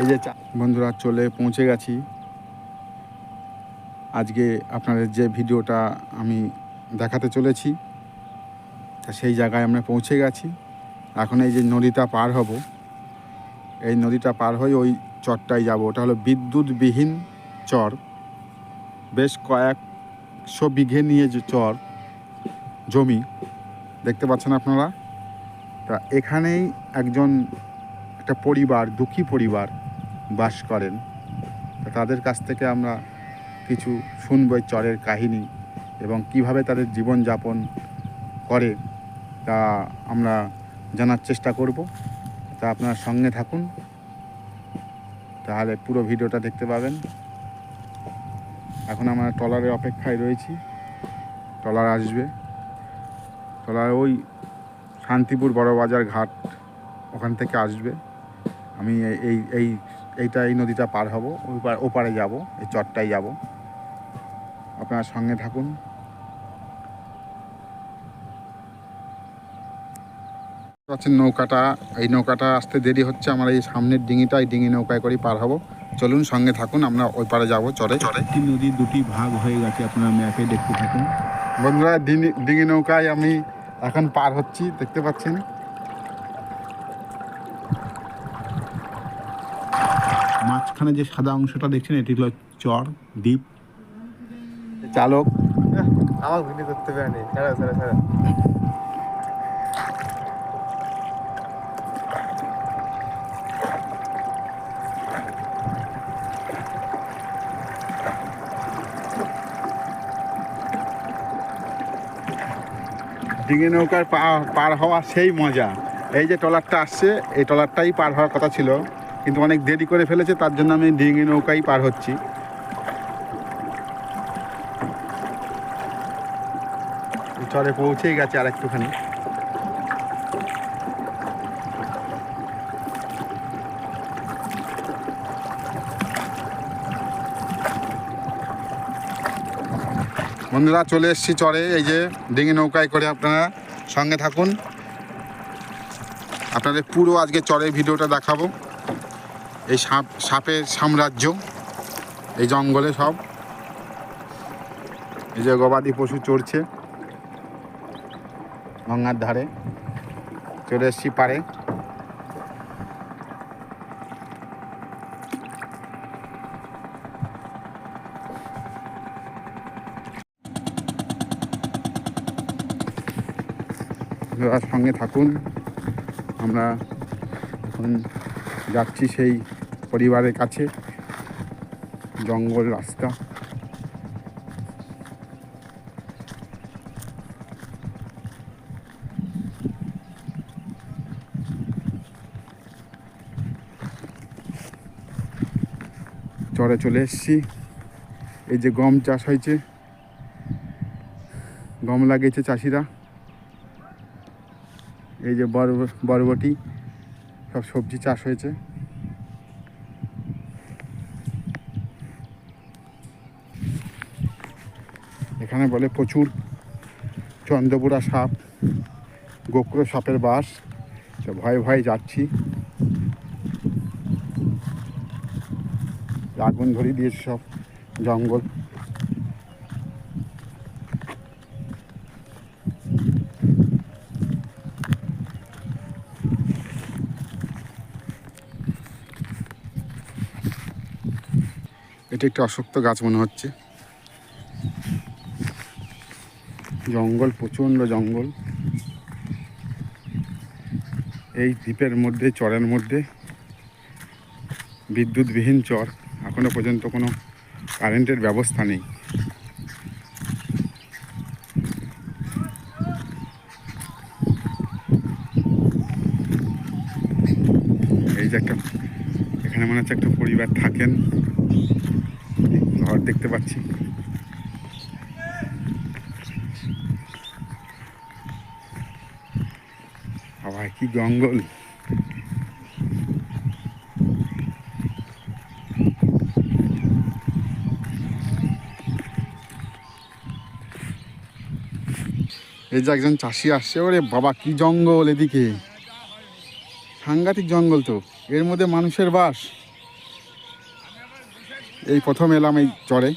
এই যে বন্ধুরা চলে পৌঁছে গেছি। আজকে আপনাদের যে ভিডিওটা আমি দেখাতে চলেছি, তা সেই জায়গায় আমরা পৌঁছে গেছি। এখন এই যে নদীটা পার হব, এই নদীটা পার হয়ে ওই চরটায় যাব। ওটা হলো বিদ্যুৎবিহীন চর। বেশ কয়েকশো বিঘে নিয়ে যে চর, জমি, দেখতে পাচ্ছেন আপনারা? তা এখানেই একজন, একটা পরিবার, দুঃখী পরিবার বাস করেন। তাদের কাছ থেকে আমরা কিছু শুনব চরের কাহিনী এবং কীভাবে তাদের জীবনযাপন করে, তা আমরা জানার চেষ্টা করব। তা আপনার সঙ্গে থাকুন। তাহলে পুরো ভিডিওটা দেখতে পাবেন। এখন আমরা ট্রলারের অপেক্ষায় রয়েছি। ট্রলার আসবে। ট্রলার ওই শান্তিপুর বড়বাজার ঘাট ওখান থেকে আসবে। আমি এই এই এইটা এই নদীটা পার হব ওই পার ওপারে যাব এই চরটায় যাব। আপনার সঙ্গে থাকুন। পাচ্ছেন নৌকাটা এই নৌকাটা আসতে দেরি হচ্ছে আমার এই সামনের ডিঙিটা এই ডিঙি নৌকায় করেই পার হব। চলুন সঙ্গে থাকুন আমরা ওই পারে যাব চরে চরে। একটি নদী দুটি ভাগ হয়ে গেছে আপনারা ম্যাপে দেখতে থাকুন। বন্ধুরা ডিঙি ডিঙি নৌকায় আমি এখন পার হচ্ছি দেখতে পাচ্ছেন? মাঝখানে যে সাদা অংশটা দেখছেন এটি হলো চর দ্বীপ। চালক। আমার ভিডিও করতে পারেনি ছাড়া ছাড়া ছাড়া। ডিঙি নৌকার পার হওয়া সেই মজা। এই যে ট্রলারটা আসছে এই ট্রলারটাই পার হওয়ার কথা ছিল। কিন্তু অনেক দেরি করে ফেলেছে, তার জন্য আমি ডিঙি নৌকাই পার হচ্ছি। চরে পৌঁছেই গেছে আর একটুখানি। বন্ধুরা, চলে এসেছি চরে, এই যে ডিঙি নৌকায় করে আপনারা সঙ্গে থাকুন। আপনাদের পুরো আজকে চরের ভিডিওটা দেখাবো। এই সাপ, সাপের সাম্রাজ্য, এই জঙ্গলে সব। এই যে গবাদি পশু চড়ছে, গঙ্গার ধারে। চলে এসেছি পারে। সঙ্গে থাকুন। আমরা এখন যাচ্ছি সেই পরিবারের কাছে। জঙ্গল রাস্তা। চরে চলে এসেছি। এই যে গম চাষ হয়েছে। গম লাগিয়েছে চাষিরা। এই যে বর বরবটি, সব সবজি চাষ হয়েছে। এখানে বলে প্রচুর চন্দ্রপুরা সাপ, গোক্র সাপের বাস। তো ভয়ে ভয়ে যাচ্ছি। আগুন ধরিয়ে দিয়েছে সব জঙ্গল। এটা একটা অশক্ত গাছ মনে হচ্ছে। জঙ্গল, প্রচণ্ড জঙ্গল। এই দ্বীপের মধ্যে, চরের মধ্যে বিদ্যুৎবিহীন চর। এখনও পর্যন্ত কোনো কারেন্টের ব্যবস্থা নেই। এই যে একটা, এখানে মনে হচ্ছে একটা পরিবার থাকেন। ঘর দেখতে পাচ্ছি। কি জঙ্গল? এই যে একজন চাষি আসছে, ওরে বাবা, কি জঙ্গল এদিকে? সাংঘাতিক জঙ্গল তো, এর মধ্যে মানুষের বাস। এই প্রথম এলাম এই চরে।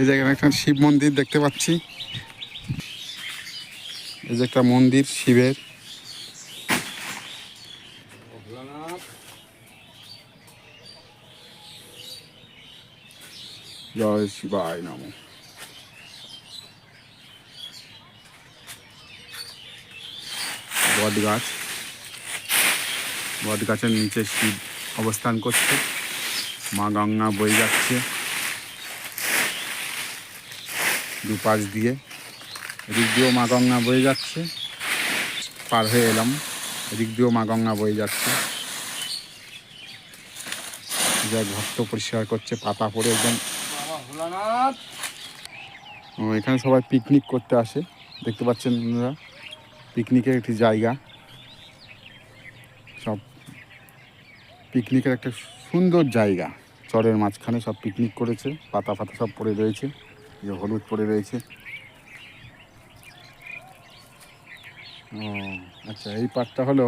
এই জায়গায় একটা শিব মন্দির দেখতে পাচ্ছি। এই যে একটা মন্দির, শিবের। জয় শিবায় নম। বট গাছ বট গাছের নিচে শিব অবস্থান করছে। মা গঙ্গা বয়ে যাচ্ছে। দুপাশ দিয়ে। এদিক দিয়েও মা গঙ্গা বয়ে যাচ্ছে। পার হয়ে এলাম। এদিক দিয়েও মা গঙ্গা বয়ে যাচ্ছে। যা ভক্ত পরিষ্কার করছে, পাতা পড়ে একদম। এখানে সবাই পিকনিক করতে আসে। দেখতে পাচ্ছেন আপনারা পিকনিকের একটি জায়গা। সব পিকনিকের একটা সুন্দর জায়গা। চরের মাঝখানে সব পিকনিক করেছে, পাতা ফাতা সব পড়ে রয়েছে যে হলুদ পড়ে রয়েছে। ও আচ্ছা এই পাটটা হলো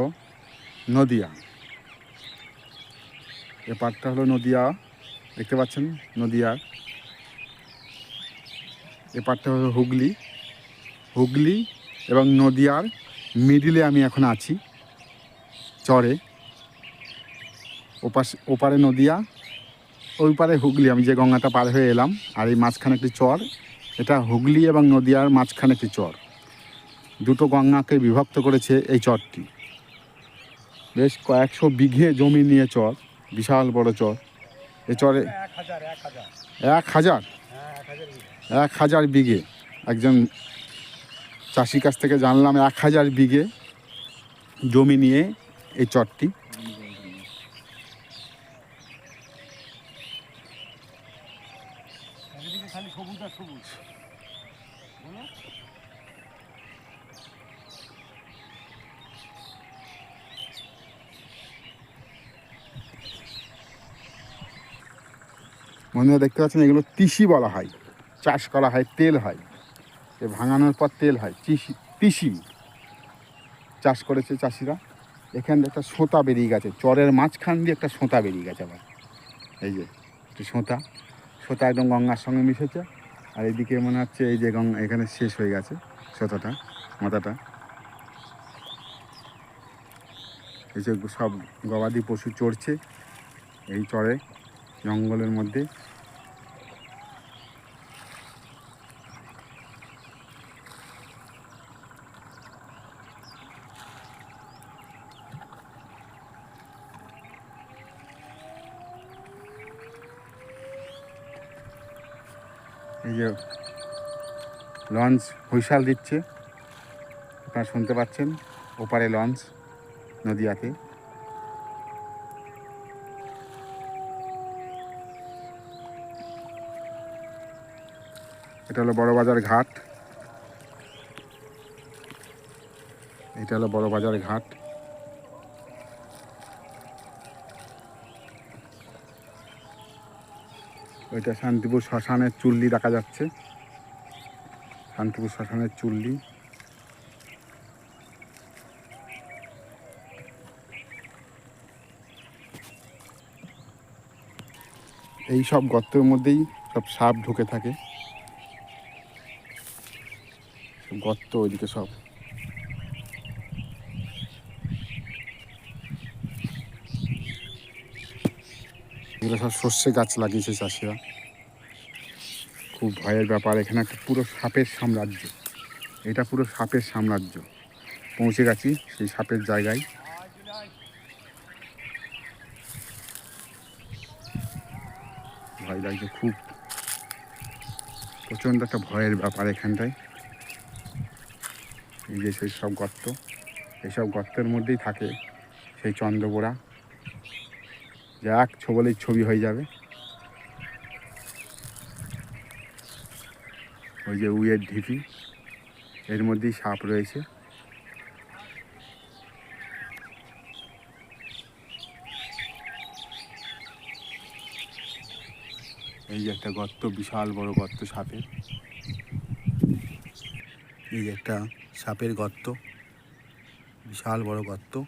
নদিয়া। এ পাটটা হলো নদিয়া, দেখতে পাচ্ছেন নদিয়ার এ পাটটা হলো হুগলি। হুগলি এবং নদিয়ার মিডিলে আমি এখন আছি, চরে। ওপাশ, ওপারে নদিয়া, ওই পারে হুগলি। আমি যে গঙ্গাটা পার হয়ে এলাম, আর এই মাঝখানে একটি চর। এটা হুগলি এবং নদিয়ার মাঝখানে একটি চর। দুটো গঙ্গাকে বিভক্ত করেছে এই চরটি। বেশ কয়েকশো বিঘে জমি নিয়ে চর, বিশাল বড় চর। এ চরে এক হাজার? এক হাজার বিঘে। একজন চাষির কাছ থেকে জানলাম, এক হাজার বিঘে জমি নিয়ে এই চরটি। সবুজ বন্ধুরা দেখতে পাচ্ছেন, এগুলো তিসি বলা হয়। চাষ করা হয়, তেল হয়। এ ভাঙানোর পর তেল হয়। তিসি তিসি চাষ করেছে চাষিরা। এখান দিয়ে একটা সোঁতা বেরিয়ে গেছে। চরের মাঝখান দিয়ে একটা সোঁতা বেরিয়ে গেছে আবার। এই যে, একটি সোঁতা। সোঁতা একদম গঙ্গার সঙ্গে মিশেছে। আর এদিকে মনে হচ্ছে এই যে গঙ্গা এখানে শেষ হয়ে গেছে সোঁতাটা, মাথাটা। এই যে সব গবাদি পশু চড়ছে এই চরে। জঙ্গলের মধ্যে। এই যে লঞ্চ হুইসাল দিচ্ছে আপনারা শুনতে পাচ্ছেন ওপারে লঞ্চ নদিয়াতে। এটা হলো বড়বাজার ঘাট। এটা হলো বড়বাজার ঘাট। ওইটা শান্তিপুর শ্মশানের চুল্লি দেখা যাচ্ছে। শান্তিপুর শ্মশানের চুল্লি। এই সব গর্তের মধ্যেই সব সাপ ঢুকে থাকে সব গর্ত ওইদিকে সব। এগুলো সব সর্ষে গাছ লাগিয়েছে চাষিরা। খুব ভয়ের ব্যাপার, এখানে একটা পুরো সাপের সাম্রাজ্য। এটা পুরো সাপের সাম্রাজ্য। পৌঁছে গেছি সেই সাপের জায়গায়। ভয় লাগছে খুব। প্রচণ্ড একটা ভয়ের ব্যাপার এখানটায়। এই যে সেই সব গর্ত, এইসব গর্তের মধ্যেই থাকে সেই চন্দ্রবোড়া। যা এক ছবলেই ছবি হয়ে যাবে। ওই যে উইয়ের ঢিপি, এর মধ্যেই সাপ রয়েছে। এই যে একটা গর্ত, বিশাল বড় গর্ত সাপের। এই যে একটা সাপের গর্ত বিশাল বড় গর্ত।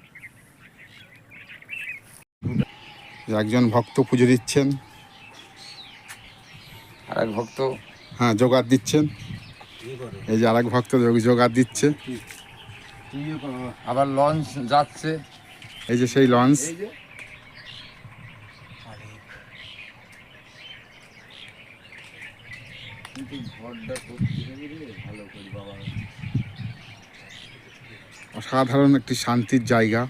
একজন ভক্ত পুজো দিচ্ছেন। আর এক ভক্ত? হ্যাঁ জোগাড় দিচ্ছেন। এই যে আরেক ভক্ত যোগ- জোগাড় দিচ্ছে। আবার লঞ্চ যাচ্ছে। এই যে সেই লঞ্চ এই যে কিন্তু ঘরটা করতে হবে রে, ভালো করে বাবা অসাধারণ একটি শান্তির জায়গা।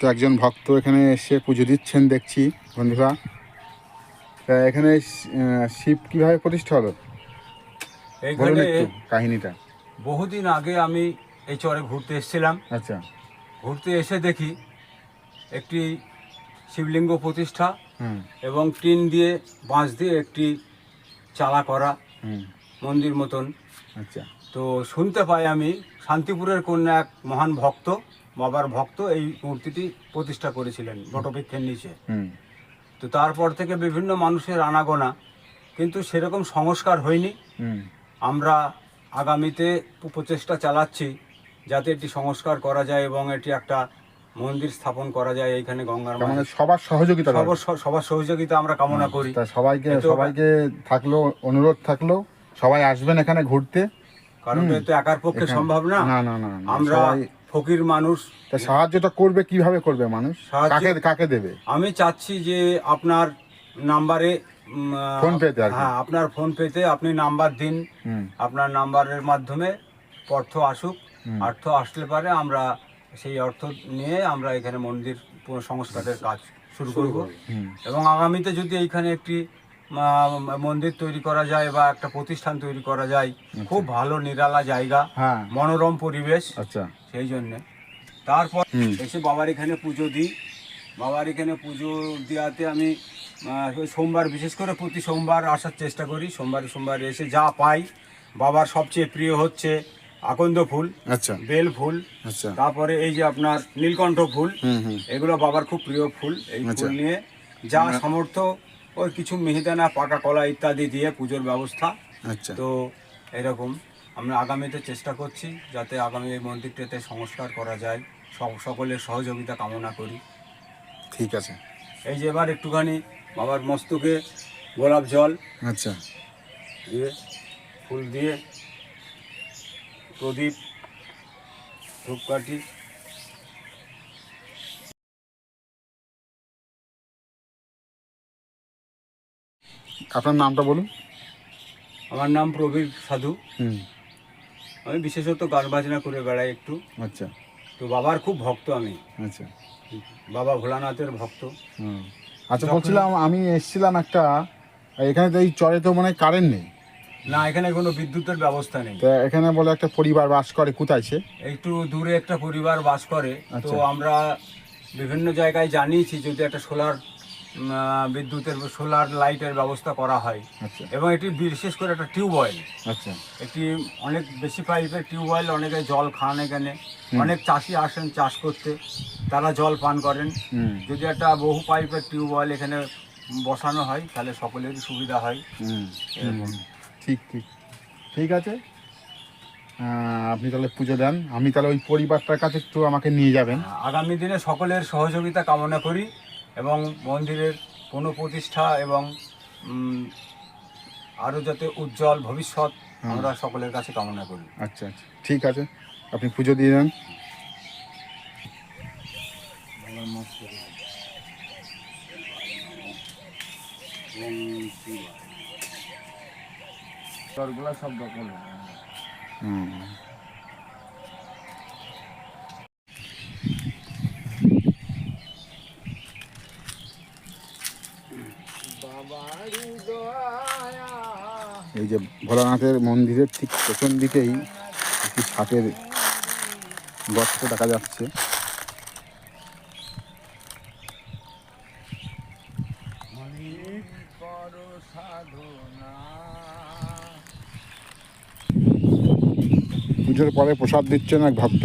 তো একজন ভক্ত এখানে এসে পুজো দিচ্ছেন দেখছি বন্ধুরা। তা এখানে শিব কীভাবে প্রতিষ্ঠা হলো? একটু কাহিনীটা। বহুদিন আগে আমি এই চরে ঘুরতে এসেছিলাম। আচ্ছা। ঘুরতে এসে দেখি একটি শিবলিঙ্গ প্রতিষ্ঠা এবং টিন দিয়ে বাঁশ দিয়ে একটি চালা করা মন্দির মতন। আচ্ছা। তো শুনতে পাই আমি শান্তিপুরের কন্যা এক মহান ভক্ত বাবার ভক্ত এই মূর্তিটি প্রতিষ্ঠা করেছিলেন বটবৃক্ষের নিচে। তো তারপর থেকে বিভিন্ন মানুষের আনাগোনা কিন্তু সেরকম সংস্কার হয়নি। আমরা আগামীতে প্রচেষ্টা চালাচ্ছি যাতে এটি সংস্কার করা যায় এবং এটি একটা মন্দির স্থাপন করা যায় এইখানে গঙ্গার মানে সবার সহযোগিতা সবার সবার সহযোগিতা আমরা কামনা করি। তা সবাইকে সবাইকে থাকল অনুরোধ থাকল সবাই আসবেন এখানে ঘুরতে। কারণ। এটা একার পক্ষে সম্ভব না না না না আমরা ফকির মানুষ। তা সাহায্যটা করবে কীভাবে করবে মানুষ? কাকে কাকে দেবে? আমি চাচ্ছি যে আপনার নাম্বারে ফোন পেতে হ্যাঁ আপনার ফোন পেতে আপনি নাম্বার দিন। আপনার নাম্বারের মাধ্যমে অর্থ আসুক। অর্থ আসলে পারে আমরা সেই অর্থ নিয়ে আমরা এখানে মন্দির পুনঃ সংস্কারের কাজ শুরু করব। এবং আগামীতে যদি এইখানে একটি মন্দির তৈরি করা যায় বা একটা প্রতিষ্ঠান তৈরি করা যায় খুব ভালো নিরালা জায়গা হ্যাঁ। মনোরম পরিবেশ। আচ্ছা। সেই জন্যে। তারপর। এসে বাবার এখানে পুজো দিই। বাবার এখানে পুজো দেওয়াতে আমি সোমবার বিশেষ করে প্রতি সোমবার আসার চেষ্টা করি। সোমবার সোমবার এসে যা পাই বাবার সবচেয়ে প্রিয় হচ্ছে আকন্দ ফুল আচ্ছা। বেল ফুল আচ্ছা। তারপরে এই যে আপনার নীলকণ্ঠ ফুল এগুলো বাবার খুব প্রিয় ফুল এই আচ্ছা। ফুল নিয়ে যা সামর্থ্য ওই কিছু মিহিদানা পাকা কলা ইত্যাদি দিয়ে পুজোর ব্যবস্থা। আচ্ছা। তো এরকম আমরা আগামীতে চেষ্টা করছি যাতে আগামী এই মন্দিরটাতে সংস্কার করা যায় সব- সকলের সহযোগিতা কামনা করি। ঠিক আছে। এই যে এবার একটুখানি বাবার মস্তকে গোলাপ জল আচ্ছা। দিয়ে ফুল দিয়ে প্রদীপ ধূপকাঠি। আপনার নামটা বলুন। আমার নাম প্রবীর সাধু। হুম। আমি বিশেষত গান বাজনা করে বেড়াই একটু। আচ্ছা। তো বাবার খুব ভক্ত আমি। আচ্ছা। বাবা ভোলানাথের ভক্ত। হুম। আচ্ছা বলছিলাম আমি এসেছিলাম একটা এখানে তো এই চরে তো মনে হয় কারেন্ট নেই। না এখানে কোনো বিদ্যুতের ব্যবস্থা নেই। তা এখানে বলে একটা পরিবার বাস করে কোথায় সে? একটু দূরে একটা পরিবার বাস করে। তো আচ্ছা। আমরা বিভিন্ন জায়গায় জানিয়েছি যদি একটা সোলার বিদ্যুতের সোলার লাইটের ব্যবস্থা করা হয়। আচ্ছা। এবং এটি বিশেষ করে একটা টিউবওয়েল আচ্ছা। একটি অনেক বেশি পাইপের টিউবওয়েল অনেকে জল খান এখানে। অনেক চাষি আসেন চাষ করতে। তারা জল পান করেন। যদি একটা বহু পাইপের টিউবওয়েল এখানে বসানো হয় তাহলে সকলেরই সুবিধা হয়। এরকম। ঠিক ঠিক। ঠিক আছে? আপনি তাহলে পুজো দেন। আমি তাহলে ওই পরিবারটার কাছে একটু আমাকে নিয়ে যাবেন। আগামী দিনে সকলের সহযোগিতা কামনা করি এবং মন্দিরের পুনঃপ্রতিষ্ঠা এবং আরও যাতে উজ্জ্বল ভবিষ্যৎ আমরা সকলের কাছে কামনা করি। আচ্ছা আচ্ছা। ঠিক আছে। আপনি পুজো দিয়ে দেন। চরগুলা সব দখল এই যে ভোলানাথের মন্দিরের ঠিক পেছন দিকেই একটি সাপের গর্ত দেখা যাচ্ছে। পুজোর পরে প্রসাদ দিচ্ছেন এক ভক্ত।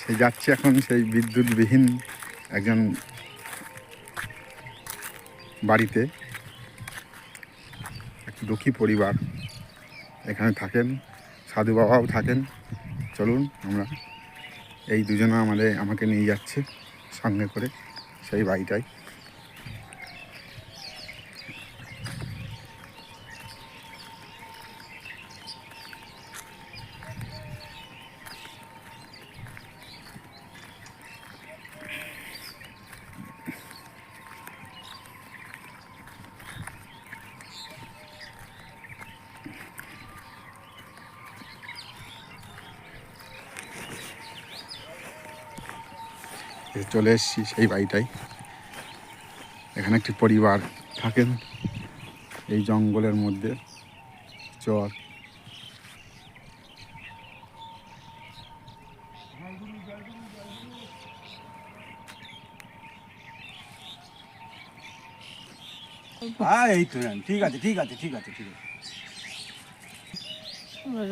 সে যাচ্ছে এখন সেই বিদ্যুৎবিহীন একজন বাড়িতে। একটি দুঃখী পরিবার এখানে থাকেন, সাধু বাবাও থাকেন। চলুন, আমরা এই দুজনে আমাদের, আমাকে নিয়ে যাচ্ছে। সঙ্গে করে সেই বাড়িটাই এই চলে এসেছি সেই বাড়িটাই এখানে একটি পরিবার থাকেন এই জঙ্গলের মধ্যে চর। হ্যাঁ এই তো ঠিক আছে ঠিক আছে ঠিক আছে ঠিক আছে।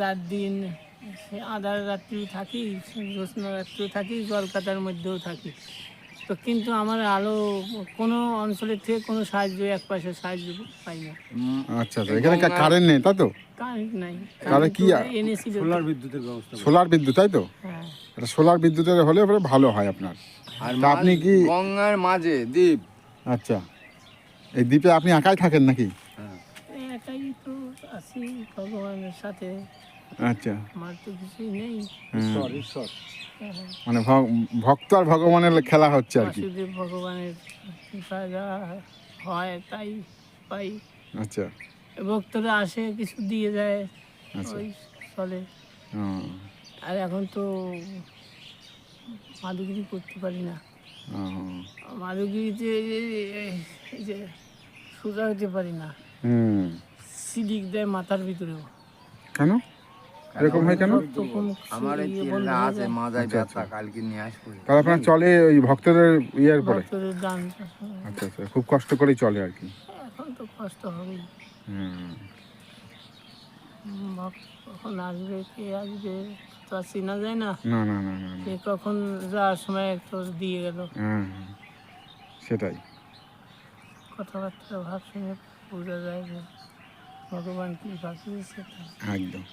রাত দিন সে আধার রাত্রি থাকি জ্যোৎস্না রাত্রিও থাকি কলকাতার মধ্যেও থাকি। তো কিন্তু আমার আলো কোনো অঞ্চলের থেকে কোনো সাহায্য এক পয়সা সাহায্য পাই না। আচ্ছা আচ্ছা এখানে কারেন্ট নেই তাই তো? কারেন্ট নাই। তাহলে কি আর- এনেছিল। সোলার বিদ্যুতের ব্যবস্থা সোলার বিদ্যুৎ তাই তো? হ্যাঁ। এটা সোলার বিদ্যুতের হলে পরে ভালো হয় আপনার। আর আপনি কি গঙ্গার মাঝে দ্বীপ। আচ্ছা। এই দ্বীপে আপনি একাই থাকেন নাকি? একাই তো আছি ভগবানের সাথে। আচ্ছা। মানে ভক্ত আর ভগবানের খেলা হচ্ছে আর কি। ভগবানের হয় তাই পাই। আচ্ছা। ভক্তরা আসে কিছু দিয়ে যায় আচ্ছা। ওই চলে আর এখন তো মাদুগিরি করতে পারি না। মাদুগিরিতে যে সোজা হতে পারি না। হুম। সিলিক দেয় মাথার ভিতরেও। কেন? এরকম হয় কেন? তখন আমার এই ইয়ে আছে যায়। আচ্ছা, ব্যথা কালকে নিয়ে আসব। তাহলে আপনার চলে ওই ভক্তদের ইয়ের পরে? আচ্ছা আচ্ছা খুব কষ্ট করেই চলে আর কি। এখন তো কষ্ট হবেই। হুম। কখন আসবে কে আসবে তো আর চেনা যায় না। না না না না। কখন যাওয়ার সময় একটু দিয়ে গেল। হ্যাঁ। সেটাই। কথাবার্তা ভাব শুনে বোঝা যায় যে ভগবান কি ভাবিয়েছে একদম।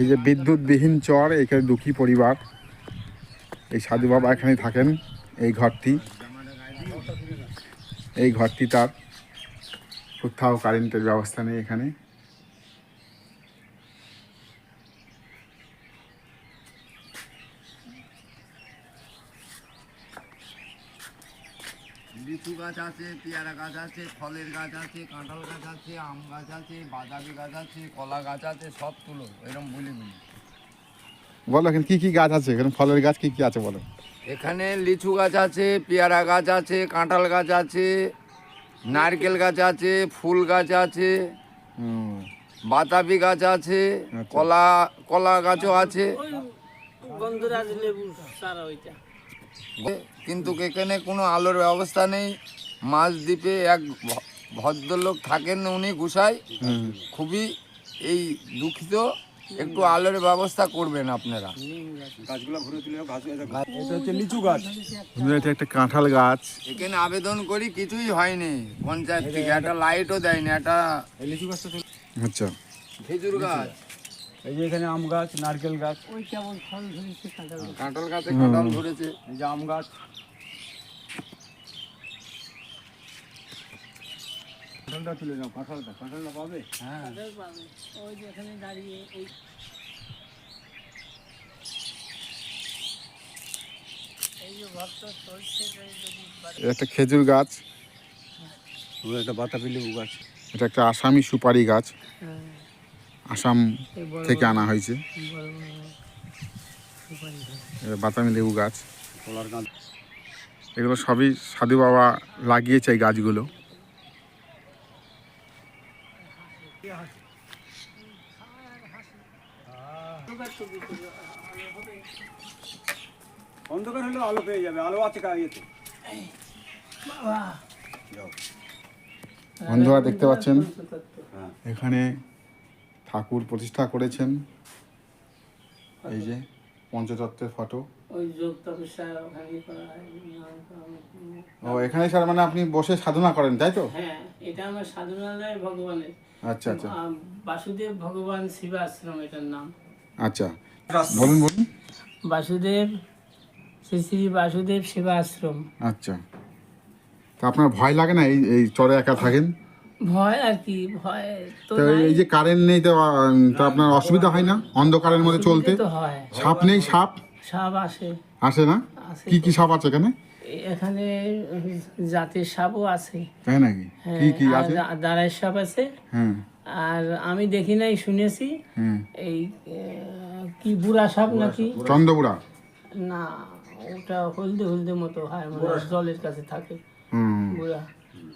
এই যে বিদ্যুৎবিহীন চর, এখানে দুঃখী পরিবার। এই সাধু বাবা এখানে থাকেন, এই ঘরটি। এই ঘরটি তার কোথাও কারেন্টের ব্যবস্থা নেই এখানে। লিচু গাছ আছে পেয়ারা গাছ আছে ফলের গাছ আছে কাঁঠাল গাছ আছে আম গাছ আছে বাদামি গাছ আছে কলা গাছ আছে সব তুলো এরকম বলি বলি বলো এখানে কি কি গাছ আছে এখানে ফলের গাছ কি কি আছে বলো এখানে লিচু গাছ আছে পেয়ারা গাছ আছে কাঁঠাল গাছ আছে নারকেল গাছ আছে ফুল গাছ আছে বাতাবি গাছ আছে আচ্ছা। কলা কলা গাছও আছে লেবু সারা ওইটা কিন্তু এখানে কোনো আলোর ব্যবস্থা নেই। মাছ দ্বীপে এক ভদ্রলোক থাকেন উনি গুসাই। খুবই এই দুঃখিত। একটু আলোর ব্যবস্থা করবেন আপনারা। গাছগুলো ঘুরে তুলে গাছ এটা হচ্ছে লিচু গাছ। এটা একটা কাঁঠাল গাছ। এখানে আবেদন করি কিছুই হয়নি। পঞ্চায়েত থেকে একটা লাইটও দেয়নি একটা লিচু গাছটা আচ্ছা। খেজুর গাছ। এই যে এখানে আম গাছ নারকেল গাছ। ওই কেমন ফল ধরেছে কাঁঠাল গাছ। কাঁঠাল ধরেছে। এই যে আম গাছ। কাঁঠালটা তুলে নাও কাঁঠালটা। কাঁঠালটা পাবে? হ্যাঁ। পাবে। ওই যে এখানে দাঁড়িয়ে এই যে ভক্ত চলছে যে যদি বাড়ি- এটা একটা খেজুর গাছ। একটা বাতাবি লেবু গাছ। এটা একটা আসামি সুপারি গাছ। হ্যাঁ, আসাম থেকে আনা হয়েছে। বাতামি লেবু গাছ। এগুলো সবই সাধু বাবা লাগিয়েছে এই গাছগুলো। অন্ধকার হলে আলো পেয়ে যাবে আলো আছে বন্ধুরা দেখতে পাচ্ছেন? এখানে ঠাকুর প্রতিষ্ঠা করেছেন। এই যে পঞ্চতত্ত্বের ফটো। ও এখানে স্যার মানে আপনি বসে সাধনা করেন তাই তো? হ্যাঁ এটা আমার সাধনালয় ভগবানের। আচ্ছা আচ্ছা। বাসুদেব ভগবান শিবাশ্রম এটার নাম। আচ্ছা বলুন বলুন। বাসুদেব শ্রী শ্রী বাসুদেব সেবাশ্রম আচ্ছা। তা আপনার ভয় লাগে না এই এই চরে একা থাকেন? ভয় আর কি ভয় তো এই যে কারেন্ট নেই তো তো আপনার অসুবিধা হয় না? অন্ধকারের মধ্যে চলতে? তো হয়। সাপ নেই সাপ? সাপ আসে। আসে না? কি কি সাপ আছে এখানে? এখানে জাতের সাপও আছে। তাই নাকি? হ্যাঁ, কি কি আর আছে? দা- সাপ আছে। হ্যাঁ। আর আমি দেখি নাই শুনেছি। হ্যাঁ। এই কি বুড়া সাপ নাকি? চন্দ্রপুরা না ওটা হলদে হলদে মতো হয় মানে জলের কাছে থাকে। হুম। বুড়া।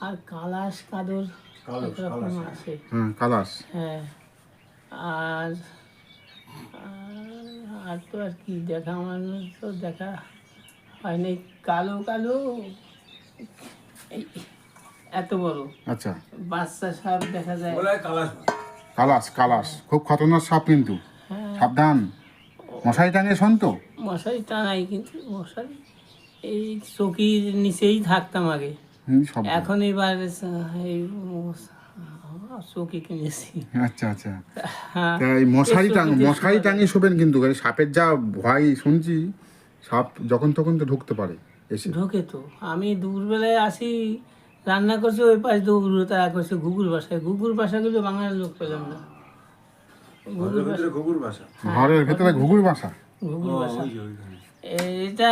আর কালাস কাদর। হ্যাঁ কালাস হ্যাঁ। আর আর- তো আর কি দেখা আমার তো দেখা হয়নি। কালো কালো এই এত বড়। আচ্ছা। বাচ্চা সাপ দেখা যায়। কালাস কালাস খুব খতরনাক সাপ কিন্তু। হ্যাঁ। সাবধান। মশারি টাঙিয়ে শোন তো। মশারি টানাই কিন্তু মশারি এই চকির নিচেই থাকতাম আগে। হুম, এখন এবার এই চকি কিনেছি। আচ্ছা আচ্ছা। হ্যাঁ। এই মশারি এই টাং চকিতে মশারি টাঙিয়ে শোবেন কিন্তু সাপের যা ভয় শুনছি সাপ যখন তখন তো ঢুকতে পারে এসে। ঢোকে তো। আমি দুপুরবেলায় আসি রান্না করছি ওই পাশ দৌড় তারা করছে ঘুঘুর বাসায়। ঘুঘুর বাসাগুলো বাংলার লোক পেলাম না। ঘুঘুর বাসা। ঘরের ভেতরে ঘুঘুর বাসা? এটা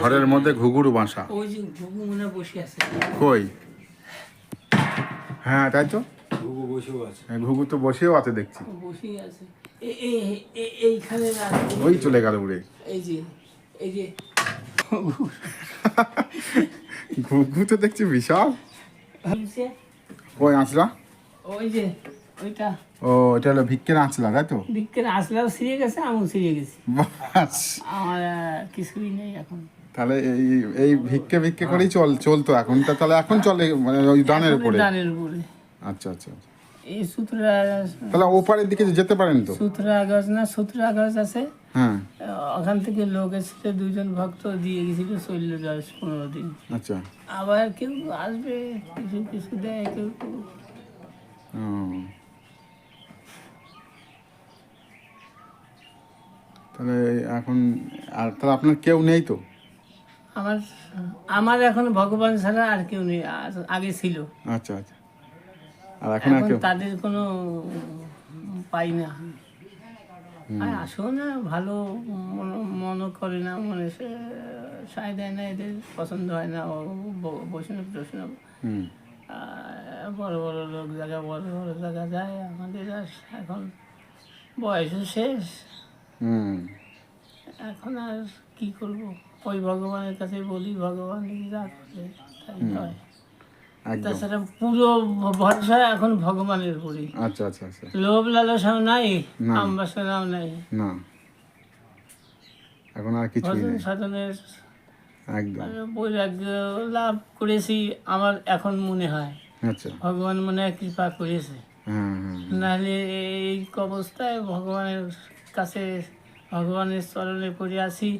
ঘরের মধ্যে ঘুঘুর বাসা। ওই যে ঘুঘু মনে বসে আছে। কই? হ্যাঁ তাই তো? ঘুঘু বসেও আছে। হ্যাঁ, ঘুঘু তো বসেও আছে দেখছি। বসে আছে। এ- এ- এ- এইখানে ওই চলে গেল উড়ে এই যে এই যে। ঘুঘু তো দেখছি বিশাল? ওই আঁচলা ওই যে ওইটা। ও এটা হলো ভিক্ষের আঁচলা তাই তো? বিজ্ঞান আসলেও ছিঁড়ে গেছে আমিও ছিঁড়ে গেছি। বাস। আমার কিছুই নেই এখন। তাহলে এই এই ভিক্ষে ভিক্ষে করেই চল চলতো এখন। তা তাহলে এখন চলে মানে ওই দানের উপরে? দানের উপরে। আচ্ছা আচ্ছা এই সুতরা তাহলে ওপারের দিকে যেতে পারেন তো? সুতরা গাছ না সুতরা গাছ আছে। হ্যাঁ। ওখান থেকে লোক এসেছে দুজন ভক্ত দিয়ে গেছিল চল্ল দশ পনেরো দিন। আচ্ছা। আবার কেউ আসবে কিছু কিছু দেয় কেউ কেউ। ও। তাহলে এখন আর তাহলে আপনার কেউ নেই তো? আমার আমার এখন ভগবান ছাড়া আর কেউ নেই আগে ছিল। আচ্ছা আচ্ছা। আর এখন আর কেউ? তাদের কোনো পাই না। আর আসো না ভালো মন- করে না মনে সায় দেয় না এদের পছন্দ হয় না ও বৈষ্ণব টৈষ্ণব। হুম। বড় বড় লোক জায়গা বড় বড় জায়গা যায় আমাদের এখন বয়সও শেষ। এখন আর কি করব? ওই ভগবানের কাছে বলি ভগবান যা করে তাই হয় তাছাড়া পুরো ভরসা এখন ভগবানের উপরই। আচ্ছা আচ্ছা আচ্ছা। লোভ লালসাও নাই। আমবাসনাও নাই। না। এখন আর ভজন নেই। সাধনের একদম। মানে বৈরাগ্য লাভ করেছি আমার এখন মনে হয়। আচ্ছা। ভগবান মনে হয় কৃপা করেছে। হ্যাঁ হ্যাঁ। নাহলে এই অবস্থায় ভগবানের কাছে ভগবানের চরণে পড়ে আছি।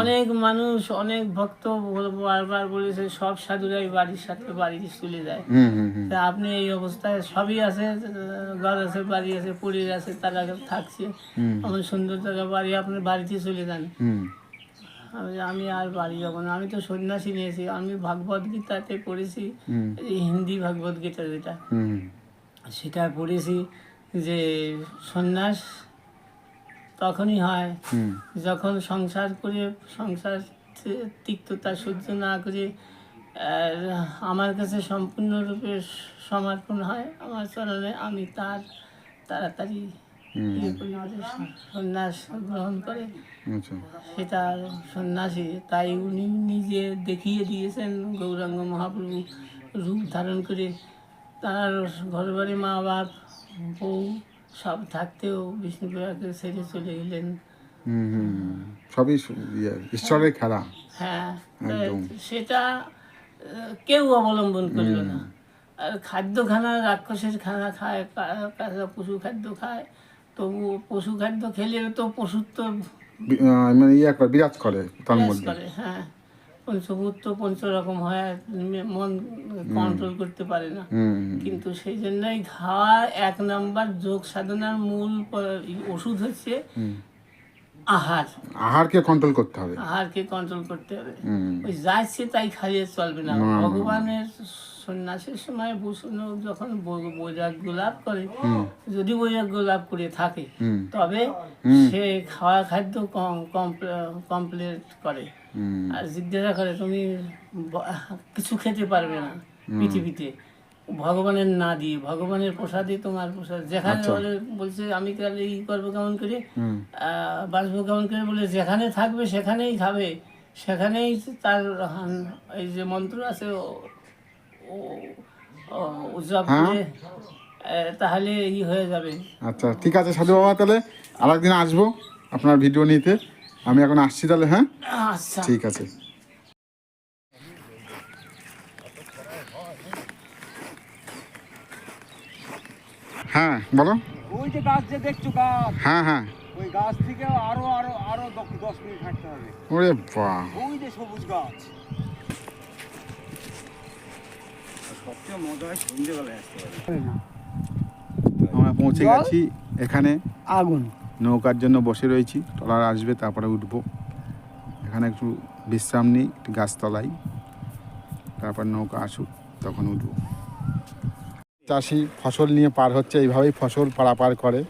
অনেক মানুষ অনেক ভক্ত বারবার বলেছে সব সাধুরাই বাড়ির সাথে বাড়ি চলে যায়। তা আপনি এই অবস্থায় সবই আছে ঘর আছে বাড়ি আছে পরির আছে তারা থাকছে। আমার সুন্দর জায়গা বাড়ি আপনি বাড়িতে চলে যান। আমি আমি আর বাড়ি যাব না। আমি তো সন্ন্যাসী নিয়েছি আমি ভাগবত গীতাতে পড়েছি। হিন্দি ভাগবত গীতা যেটা সেটা পড়েছি যে সন্ন্যাস তখনই হয়। যখন সংসার করে সংসার তিক্ততা সহ্য না করে আর আমার কাছে সম্পূর্ণরূপে সমর্পণ হয় আমার চরণে আমি তার তাড়াতাড়ি সন্ন্যাস গ্রহণ করে। আচ্ছা। সেটা সন্ন্যাসী তাই উনি নিজে দেখিয়ে দিয়েছেন গৌরাঙ্গ মহাপ্রভু রূপ ধারণ করে। তার ঘর বাড়ি মা বাপ বউ সব থাকতেও বিষ্ণুপ্রয়াকে ছেড়ে চলে গেলেন। সবই ইয়ে, ঈশ্বরের খেলা। হ্যাঁ সেটা কেউ অবলম্বন করল না। আর খাদ্য খানা রাক্ষসের খানা খায় পশু খাদ্য খায় তবু পশু খাদ্য খেলেও তো পশুর তো মানে ইয়ে করে বিরাজ করে তার মধ্যে। করে হ্যাঁ। পঞ্চভূত তো পঞ্চরকম হয় মন কন্ট্রোল করতে পারে না। কিন্তু সেই জন্যই খাওয়া এক নাম্বার যোগ সাধনার মূল ওষুধ হচ্ছে আহার। আহারকে কন্ট্রোল করতে হবে। আহারকে কন্ট্রোল করতে হবে। ওই যাচ্ছে তাই খাইয়ে চলবে না। ভগবানের সন্ন্যাসের সময় বৈষ্ণব যখন বৈ- বৈরাগ্য লাভ করে যদি বৈরাগ্য লাভ করে থাকে তবে সে খাওয়া খাদ্য কমপ্লিট করে। আর জিজ্ঞাসা করে তুমি কিছু খেতে পারবে না পৃথিবীতে। ভগবানের না দিয়ে ভগবানের প্রসাদে তোমার প্রসাদ। যেখানে আচ্ছা। বলে বলছে আমি তাহলে ই করব কেমন করে? বাঁচবো কেমন করে? বলে যেখানে থাকবে সেখানেই খাবে। সেখানেই তার এই যে মন্ত্র আছে জপ হ্যাঁ। তাহলে ই হয়ে যাবে। আচ্ছা ঠিক আছে সাধু বাবা তাহলে আরেকদিন আসব আপনার ভিডিও নিতে। আমি এখন আসছি তাহলে হ্যাঁ? আচ্ছা। ঠিক আছে। হ্যাঁ বলো। ওই যে গাছ যে দেখছ গাছ। হ্যাঁ হ্যাঁ। ওই গাছ থেকে আরও আরও আরও দ- দশ মিনিট হাঁটতে হবে। ওরে বাহ। ওই যে সবুজ গাছ আর সবচেয়ে মজা হয় সন্ধ্যেবেলায় আসতে হবে আমরা পৌঁছে গেছি এখানে। আগুন। নৌকার জন্য বসে রয়েছি। ট্রলার আসবে তারপরে উঠবো। এখানে একটু বিশ্রাম নিই একটু গাছতলায়। তারপর নৌকা আসুক তখন উঠবো। চাষি ফসল নিয়ে পার হচ্ছে এইভাবেই ফসল পারাপার করে।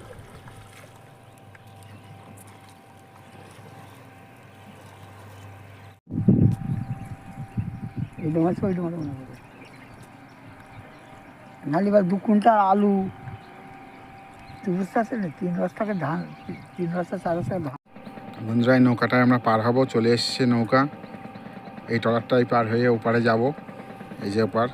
এই ডোমার ওই ডোমার মনে করে নাহলে এবার দু কুইন্টাল আলু তুই বুঝতে তিন বস্তাকে ধান তিন বস্তা চার বস্তা ধান। বন্ধুরা, এই নৌকাটায় আমরা পার হব, চলে এসছে নৌকা। এই টলারটাই পার হয়ে ওপারে যাব। এই যে ওপার।